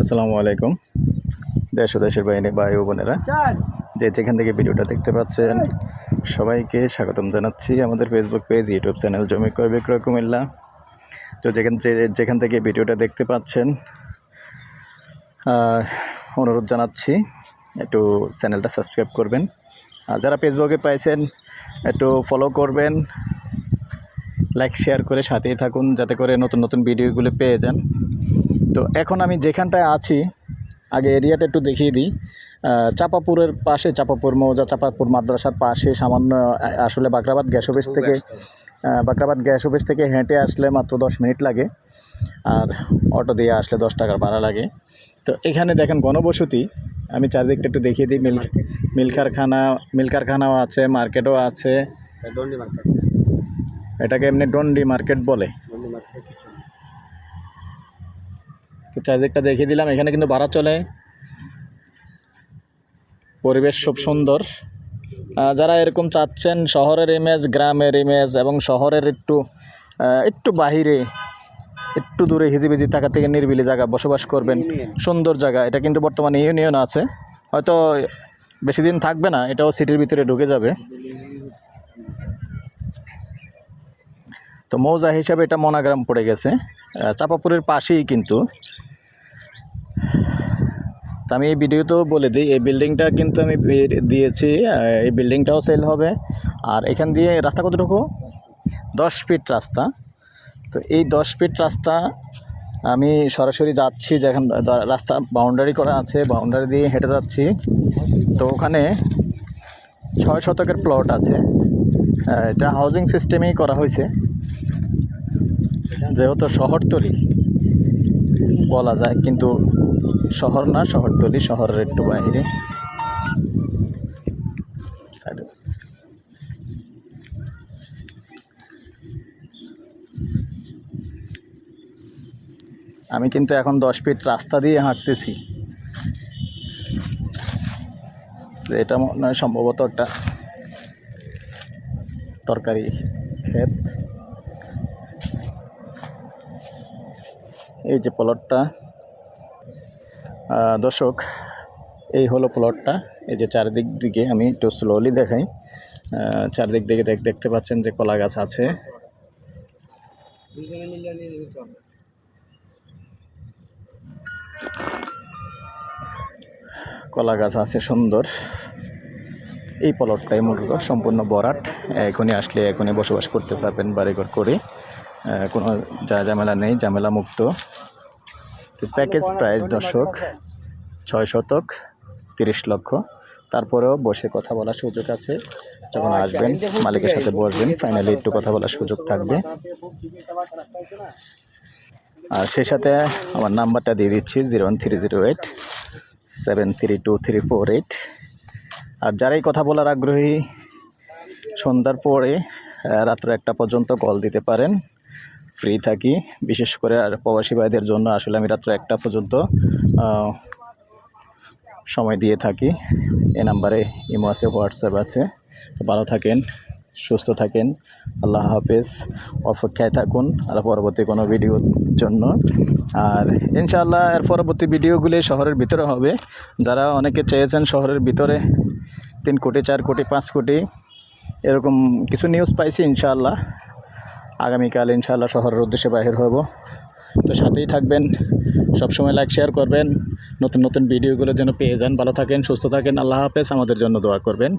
আসসালামু আলাইকুম। দেশ ও দেশের বাইরে ভাই ও বোনেরা, যে যেখান থেকে ভিডিওটা দেখতে পাচ্ছেন, সবাইকে স্বাগতম জানাচ্ছি আমাদের ফেসবুক পেজ ইউটিউব চ্যানেল জমি ক্রয় বিক্রয় কুমিল্লা। তো যেখান যেখান থেকে ভিডিওটা দেখতে পাচ্ছেন অনুরোধ জানাচ্ছি একটু চ্যানেলটা সাবস্ক্রাইব করবেন। আর যারা ফেসবুকে পাইছেন, একটু ফলো করবেন লাইক শেয়ার করে সাথেই থাকুন, যাতে করে নতুন নতুন ভিডিওগুলো পেয়ে যান। তো এখন আমি যেখানটায় আছি আগে এরিয়াটা একটু দেখিয়ে দিই। চাপাপুরের পাশে চাপাপুর মৌজা চাপাপুর মাদ্রাসার পাশে সামান্য আসলে বাকরাবাদ গ্যাস অফিস থেকে বাকরাবাদ গ্যাস অফিস থেকে হেঁটে আসলে মাত্র দশ মিনিট লাগে আর অটো দিয়ে আসলে দশ টাকার ভাড়া লাগে। তো এখানে দেখেন গণবসতি আমি চারদিকটা একটু দেখিয়ে দিই। মিল মিল কারখানা মিল কারখানাও আছে মার্কেটও আছে। এটাকে এমনি ডন্ডি মার্কেট বলে দণ্ডি মার্কেটে কিছু না। তো চারদিকটা দেখিয়ে দিলাম। এখানে কিন্তু ভাড়া চলে। পরিবেশ খুব সুন্দর। যারা এরকম চাচ্ছেন শহরের ইমেজ গ্রামের ইমেজ এবং শহরের একটু একটু বাহিরে একটু দূরে হিজিবিজি থাকা থেকে নিরিবিলি জায়গা বসবাস করবেন। সুন্দর জায়গা। এটা কিন্তু বর্তমানে ইউনিয়ন আছে। হয়তো বেশি দিন থাকবে না এটাও সিটির ভিতরে ঢুকে যাবে। তো মৌজা হিসাবে এটা মনাগ্রাম পড়ে গেছে। চাপাপুরের পাশেই কিন্তু। তো আমি এই ভিডিওতেও বলে দিই, এই বিল্ডিংটা কিন্তু আমি দিয়েছি এই বিল্ডিংটাও সেল হবে। আর এখান দিয়ে রাস্তা কতটুকু? দশ ফিট রাস্তা। তো এই দশ ফিট রাস্তা আমি সরাসরি যাচ্ছি যেখান রাস্তা বাউন্ডারি করা আছে বাউন্ডারি দিয়ে হেঁটে যাচ্ছি। তো ওখানে ছয় শতকের প্লট আছে। এটা হাউজিং সিস্টেমেই করা হয়েছে। যেহেতু শহরতলি বলা যায়, কিন্তু শহর না, শহরতলি, শহরের একটু বাইরে। আমি কিন্তু এখন দশ ফিট রাস্তা দিয়ে হাঁটতেছি। এটা মনে হয় সম্ভবত একটা তরকারি ক্ষেত। এই যে প্লটটা দর্শক, এই হলো প্লটটা এই যে চারিদিক দিকে আমি একটু স্লোলি দেখাই। চারিদিক দিকে দেখ- দেখতে পাচ্ছেন যে কলা গাছ আছে। কলা গাছ আছে সুন্দর। এই প্লটটাই মূলত সম্পূর্ণ বরাট। এখনই আসলে এখনই বসবাস করতে পারবেন বাড়িঘর করে। কোনো যা ঝামেলা নেই, ঝামেলা মুক্ত। প্যাকেজ প্রাইস দর্শক ছয় শতক তিরিশ লক্ষ। তারপরেও বসে কথা বলার সুযোগ আছে। যখন আসবেন মালিকের সাথে বসবেন ফাইনালি একটু কথা বলার সুযোগ থাকবে। আর সেই সাথে আমার নাম্বারটা দিয়ে দিচ্ছি zero one three zero eight seven three two three four eight. আর যারাই কথা বলার আগ্রহী সন্ধ্যার পরে রাত্র একটা পর্যন্ত কল দিতে পারেন। ফ্রি থাকি, বিশেষ করে আর প্রবাসী ভাইদের জন্য আসলে আমি রাত্র একটা পর্যন্ত সময় দিয়ে থাকি। এ নাম্বারে ইমো আছে, হোয়াটসঅ্যাপ আছে। ভালো থাকেন, সুস্থ থাকেন। আল্লাহ হাফেজ। অপেক্ষায় থাকুন আর পরবর্তী কোনো ভিডিওর জন্য। আর ইনশাআল্লাহ এর পরবর্তী ভিডিওগুলি শহরের ভিতরে হবে। যারা অনেকে চেয়েছেন শহরের ভিতরে তিন কোটি, চার কোটি, পাঁচ কোটি, এরকম কিছু নিউজ পাইছি ইনশাআল্লাহ। আগামীকাল ইনশাল্লাহ শহরের উদ্দেশ্যে বাহির হব তো সাথেই থাকবেন, সবসময় লাইক শেয়ার করবেন। নতুন নতুন ভিডিওগুলো যেন পেয়ে যান, ভালো থাকেন, সুস্থ থাকেন। আল্লাহ হাফেজ, আমাদের জন্য দোয়া করবেন।